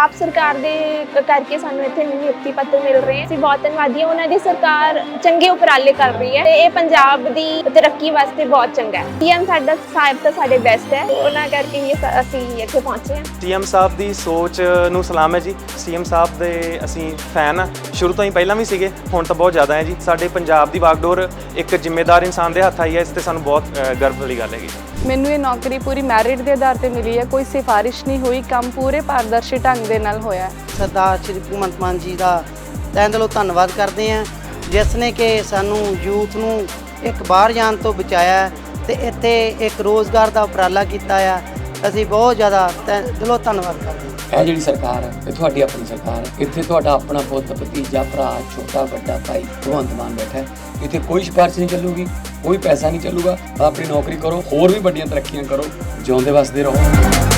ਆਪ ਸਰਕਾਰ ਦੇ ਕਰਕੇ ਸਾਨੂੰ ਇੱਥੇ ਨਿਯੁਕਤੀ ਪੱਤਰ ਮਿਲ ਰਹੇ ਹੈ। ਬਹੁਤ ਧੰਨਵਾਦੀ ਹਾਂ। ਉਹਨਾਂ ਦੀ ਸਰਕਾਰ ਚੰਗੇ ਉਪਰਾਲੇ ਕਰ ਰਹੀ ਹੈ ਤੇ ਇਹ ਪੰਜਾਬ ਦੀ ਤਰੱਕੀ ਵਾਸਤੇ ਬਹੁਤ ਚੰਗਾ ਹੈ। ਸੀਐਮ ਸਾਡਾ ਸਾਹਿਬ ਤਾਂ ਸਾਡੇ ਬੈਸਟ ਹੈ। ਉਹਨਾਂ ਕਰਕੇ ਹੀ ਅਸੀਂ ਇੱਥੇ ਪਹੁੰਚੇ ਹਾਂ। ਸੀਐਮ ਸਾਹਿਬ ਦੀ ਸੋਚ ਨੂੰ ਸਲਾਮ ਹੈ ਜੀ। ਸੀਐਮ ਸਾਹਿਬ ਦੇ ਅਸੀਂ ਫੈਨ ਆ ਸ਼ੁਰੂ ਤੋਂ ਹੀ ਪਹਿਲਾਂ ਵੀ ਸੀਗੇ ਹੁਣ ਤਾਂ ਬਹੁਤ ਜ਼ਿਆਦਾ ਹੈ ਜੀ। ਸਾਡੇ ਪੰਜਾਬ ਦੀ ਵਾਗਡੋਰ ਇੱਕ ਜ਼ਿੰਮੇਦਾਰ ਇਨਸਾਨ ਦੇ ਹੱਥ ਆਈ ਹੈ। ਇਸ ਤੇ ਸਾਨੂੰ ਬਹੁਤ ਅ, ਗਰਵ ਵਾਲੀ ਗੱਲ ਹੈਗੀ। ਮੈਨੂੰ ਇਹ ਨੌਕਰੀ ਪੂਰੀ ਮੈਰਿਟ ਦੇ ਆਧਾਰ ਤੇ ਮਿਲੀ ਹੈ। ਕੋਈ ਸਿਫਾਰਿਸ਼ ਨਹੀਂ ਹੋਈ। ਕੰਮ ਪੂਰੇ ਪਾਰਦਰਸ਼ੀ ਢੰਗ ਦੇ ਨਾਲ ਹੋਇਆ ਹੈ। ਸਰਦਾਰ ਸ਼੍ਰੀ ਭਗਵੰਤ ਮਾਨ ਜੀ ਦਾ ਤਹਿ ਦਿਲੋਂ ਧੰਨਵਾਦ ਕਰਦੇ ਹਾਂ ਜਿਸ ਨੇ ਕਿ ਸਾਨੂੰ ਯੂਥ ਨੂੰ ਇੱਕ ਬਾਹਰ ਜਾਣ ਤੋਂ ਬਚਾਇਆ ਤੇ ਇੱਥੇ ਇੱਕ ਰੋਜ਼ਗਾਰ ਦਾ ਉਪਰਾਲਾ ਕੀਤਾ ਆ। ਅਸੀਂ ਬਹੁਤ ਜ਼ਿਆਦਾ ਦਿਲੋਂ ਧੰਨਵਾਦ ਕਰਦੇ ਹਾਂ। ਇਹ ਜਿਹੜੀ ਸਰਕਾਰ ਹੈ ਇਹ ਤੁਹਾਡੀ ਆਪਣੀ ਸਰਕਾਰ ਹੈ। ਇੱਥੇ ਤੁਹਾਡਾ ਆਪਣਾ ਪੁੱਤ ਭਤੀਜਾ ਭਰਾ ਛੋਟਾ ਵੱਡਾ ਭਾਈ ਭਗਵੰਤ ਮਾਨ ਬੈਠਾ ਹੈ। ਇੱਥੇ ਕੋਈ ਸਿਫਾਰਿਸ਼ ਨਹੀਂ ਚੱਲੂਗੀ। ਕੋਈ ਪੈਸਾ ਨਹੀਂ ਚੱਲੂਗਾ ਆਪਣੀ ਨੌਕਰੀ ਕਰੋ, ਹੋਰ ਵੀ ਵੱਡੀਆਂ ਤਰੱਕੀਆਂ ਕਰੋ, ਜਿਉਂਦੇ ਵਸਦੇ ਰਹੋ।